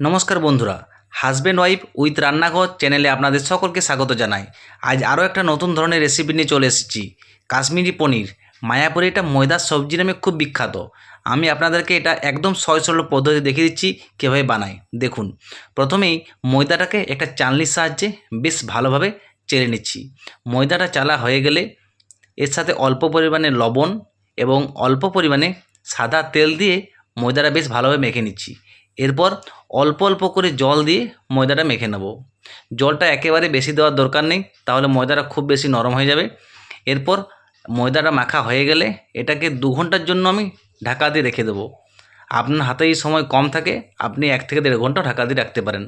নমস্কার বন্ধুরা husband wife with রান্নাঘর চ্যানেলে আপনাদের সকলকে স্বাগত জানাই। আজ আরও একটা নতুন ধরনের রেসিপি নিয়ে চলে এসেছি। কাশ্মীরি পনির, মায়াপুরে এটা ময়দার সবজি নামে খুব বিখ্যাত। আমি আপনাদেরকে এটা একদম সহজ সরল পদ্ধতি দেখিয়ে দিচ্ছি, কীভাবে বানাই দেখুন, প্রথমেই ময়দাটাকে একটা চালনির সাহায্যে বেশ ভালোভাবে চেলে নিচ্ছি। ময়দাটা চালা হয়ে গেলে এর সাথে অল্প পরিমাণে লবণ এবং অল্প পরিমাণে সাদা তেল দিয়ে ময়দাটা বেশ ভালোভাবে মেখে নিচ্ছি। এরপর অল্প অল্প করে জল দিয়ে ময়দাটা মেখে নেব। জলটা একেবারে বেশি দেওয়ার দরকার নেই, তাহলে ময়দাটা খুব বেশি নরম হয়ে যাবে। এরপর ময়দাটা মাখা হয়ে গেলে এটাকে দু ঘণ্টার জন্য আমি ঢাকা দিয়ে রেখে দেবো। আপনার হাতে এই সময় কম থাকে, আপনি এক থেকে দেড় ঘণ্টা ঢাকা দিয়ে রাখতে পারেন।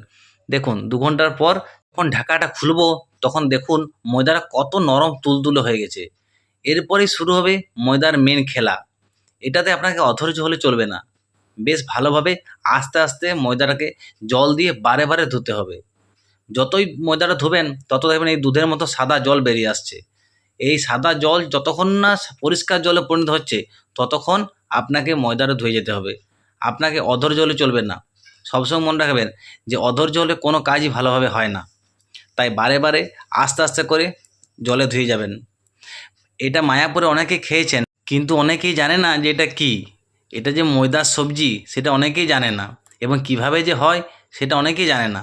দেখুন, দু ঘণ্টার পর যখন ঢাকাটা খুলবো, তখন দেখুন ময়দাটা কত নরম তুলতুলে হয়ে গেছে। এরপরেই শুরু হবে ময়দার মেন খেলা। এটাতে আপনাকে অধৈর্য হলে চলবে না। বেশ ভালোভাবে আস্তে আস্তে ময়দাটাকে জল দিয়ে বারে বারে ধুতে হবে। যতই ময়দাটা ধুবেন, তত দেখবেন এই দুধের মতো সাদা জল বেরিয়ে আসছে। এই সাদা জল যতক্ষণ না পরিষ্কার জলে পরিণত হচ্ছে, ততক্ষণ আপনাকে ময়দাটা ধুয়ে যেতে হবে। আপনাকে অধর জলে চলবে না। সবসময় মনে রাখবেন যে অধর জলে কোনো কাজই ভালোভাবে হয় না। তাই বারে বারে আস্তে আস্তে করে জলে ধুয়ে যাবেন। এটা মায়াপুরে অনেকে খেয়েছেন, কিন্তু অনেকেই জানে না যে এটা কী। এটা যে ময়দার সবজি, সেটা অনেকেই জানে না এবং কীভাবে যে হয়, সেটা অনেকেই জানে না।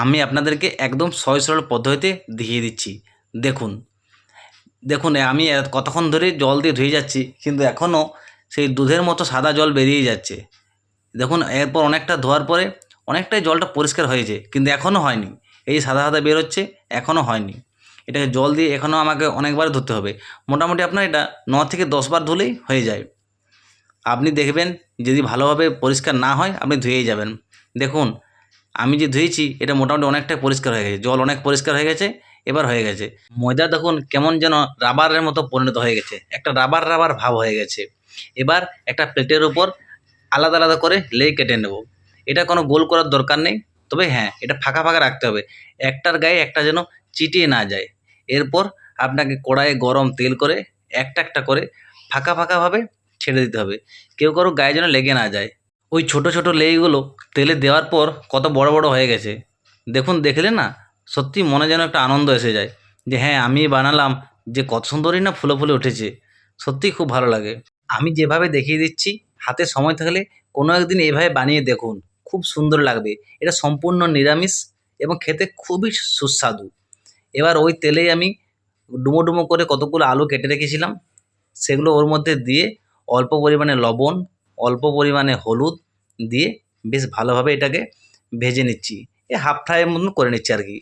আমি আপনাদেরকে একদম সহজ সরল পদ্ধতিতে দেখিয়ে দিচ্ছি। দেখুন দেখুন, আমি কতক্ষণ ধরে জল দিয়ে ধুয়ে যাচ্ছি, কিন্তু এখনও সেই দুধের মতো সাদা জল বেরিয়ে যাচ্ছে। দেখুন, এরপর অনেকটা ধোয়ার পরে অনেকটাই জলটা পরিষ্কার হয়েছে, কিন্তু এখনও হয়নি। এই সাদা সাদা বেরোচ্ছে, এখনও হয়নি। এটাকে জল দিয়ে এখনও আমাকে অনেকবার ধুতে হবে। মোটামুটি আপনার এটা ন থেকে দশবার ধুলেই হয়ে যায়। আপনি দেখবেন যদি ভালোভাবে পরিষ্কার না হয়, আপনি ধুয়েই যাবেন। দেখুন, আমি যে ধুয়েছি, এটা মোটামুটি অনেকটাই পরিষ্কার হয়ে গেছে। জল অনেক পরিষ্কার হয়ে গেছে, এবার হয়ে গেছে। ময়দা দেখুন কেমন যেন রাবারের মতো পরিণত হয়ে গেছে। একটা রাবার রাবার ভাব হয়ে গেছে। এবার একটা প্লেটের উপর আলাদা আলাদা করে লেই কেটে নেব। এটা কোনো গোল করার দরকার নেই, তবে হ্যাঁ এটা ফাঁকা ফাঁকা রাখতে হবে। একটার গায়ে একটা যেন চিটিয়ে না যায়। এরপর আপনাকে কড়াইয়ে গরম তেল করে একটা একটা করে ফাঁকা ফাঁকাভাবে ছেড়ে দিতে হবে। কেউ কারও গায়ে যেন লেগে না যায়। ওই ছোট ছোট লেইগুলো তেলে দেওয়ার পর কত বড় বড় হয়ে গেছে। দেখুন, দেখলে না, সত্যি মনে যেন একটা আনন্দ এসে যায় যে হ্যাঁ আমি বানালাম যে কত সুন্দরই না ফুলে ফুলে উঠেছে। সত্যিই খুব ভালো লাগে। আমি যেভাবে দেখিয়ে দিচ্ছি, হাতে সময় থাকলে কোনো একদিন এভাবে বানিয়ে দেখুন। খুব সুন্দর লাগবে। এটা সম্পূর্ণ নিরামিষ এবং খেতে খুবই সুস্বাদু। এবার ওই তেলেই আমি ডুমো ডুমো করে কতগুলো আলু কেটে রেখেছিলাম। সেগুলো ওর মধ্যে দিয়ে অল্প পরিমাণে লবণ, অল্প পরিমাণে হলুদ দিয়ে বেশ ভালোভাবে এটাকে ভেজে নিচ্ছি। এ হাফ ফ্রাইয়ের মতন করে নিচ্ছি আর কি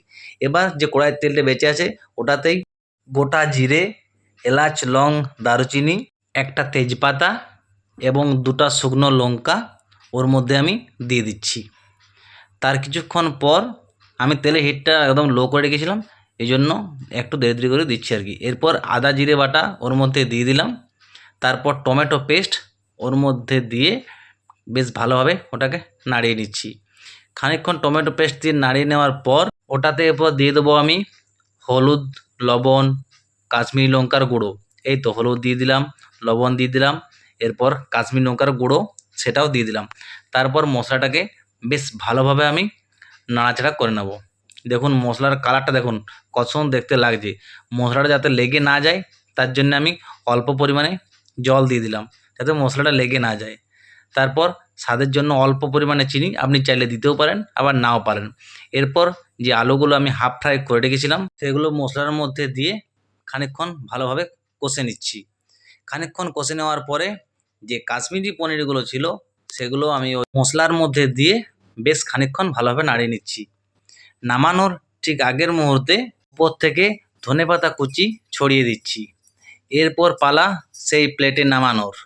এবার যে কড়াইয়ের তেলটা বেঁচে আছে, ওটাতেই গোটা জিরে, এলাচ, লং, দারুচিনি, একটা তেজপাতা এবং দুটা শুকনো লঙ্কা ওর মধ্যে আমি দিয়ে দিচ্ছি। তার কিছুক্ষণ পর আমি তেলের হিটটা একদম লো করে রেখেছিলাম এই জন্য একটু দেরি দেরি করে দিচ্ছি আর কি এরপর আদা জিরে বাটা ওর মধ্যে দিয়ে দিলাম। তারপর টমেটো পেস্ট ওর মধ্যে দিয়ে বেশ ভালোভাবে ওটাকে নাড়িয়ে নিচ্ছি। খানিকক্ষণ টমেটো পেস্ট দিয়ে নাড়িয়ে নেওয়ার পর ওটাতে এরপর দিয়ে দেবো আমি হলুদ, লবণ, কাশ্মীরি লঙ্কার গুঁড়ো। এই তো হলুদ দিয়ে দিলাম, লবণ দিয়ে দিলাম, এরপর কাশ্মীরি লঙ্কার গুঁড়ো সেটাও দিয়ে দিলাম। তারপর মশলাটাকে বেশ ভালোভাবে আমি নাড়াচাড়া করে নেব। দেখুন মশলার কালারটা দেখুন, কত দেখতে লাগছে। মশলাটা যাতে লেগে না যায়, তার জন্য আমি অল্প পরিমাণে জল দিয়ে দিলাম, যাতে মশলাটা লেগে না যায়। তারপর স্বাদের জন্য অল্প পরিমাণে চিনি আপনি চাইলে দিতেও পারেন, আবার নাও পারেন। এরপর যে আলুগুলো আমি হাফ ফ্রাই করে রেখেছিলাম, সেগুলো মশলার মধ্যে দিয়ে খানিকক্ষণ ভালোভাবে কষে নিচ্ছি। খানিকক্ষণ কষে নেওয়ার পরে যে কাশ্মীরি পনিরগুলো ছিল, সেগুলো আমি ওই মশলার মধ্যে দিয়ে বেশ খানিকক্ষণ ভালোভাবে নাড়িয়ে নিচ্ছি। নামানোর ঠিক আগের মুহূর্তে উপর থেকে ধনেপাতা কুচি ছড়িয়ে দিচ্ছি। এরপর পালা সেই প্লেটে নামানোর।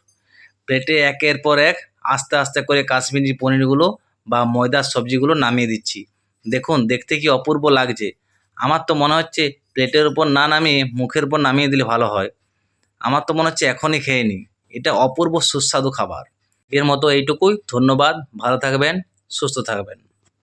প্লেটে একের পর এক আস্তে আস্তে করে কাশ্মীরি পনিরগুলো বা ময়দার সবজিগুলো নামিয়ে দিচ্ছি। দেখুন, দেখতে কি অপূর্ব লাগছে। আমার তো মনে হচ্ছে প্লেটের উপর না নামিয়ে মুখের উপর নামিয়ে দিলে ভালো হয়। আমার তো মনে হচ্ছে এখনই খেয়ে নিই। এটা অপূর্ব সুস্বাদু খাবার। এর মতো এইটুকুই। ধন্যবাদ। ভালো থাকবেন, সুস্থ থাকবেন।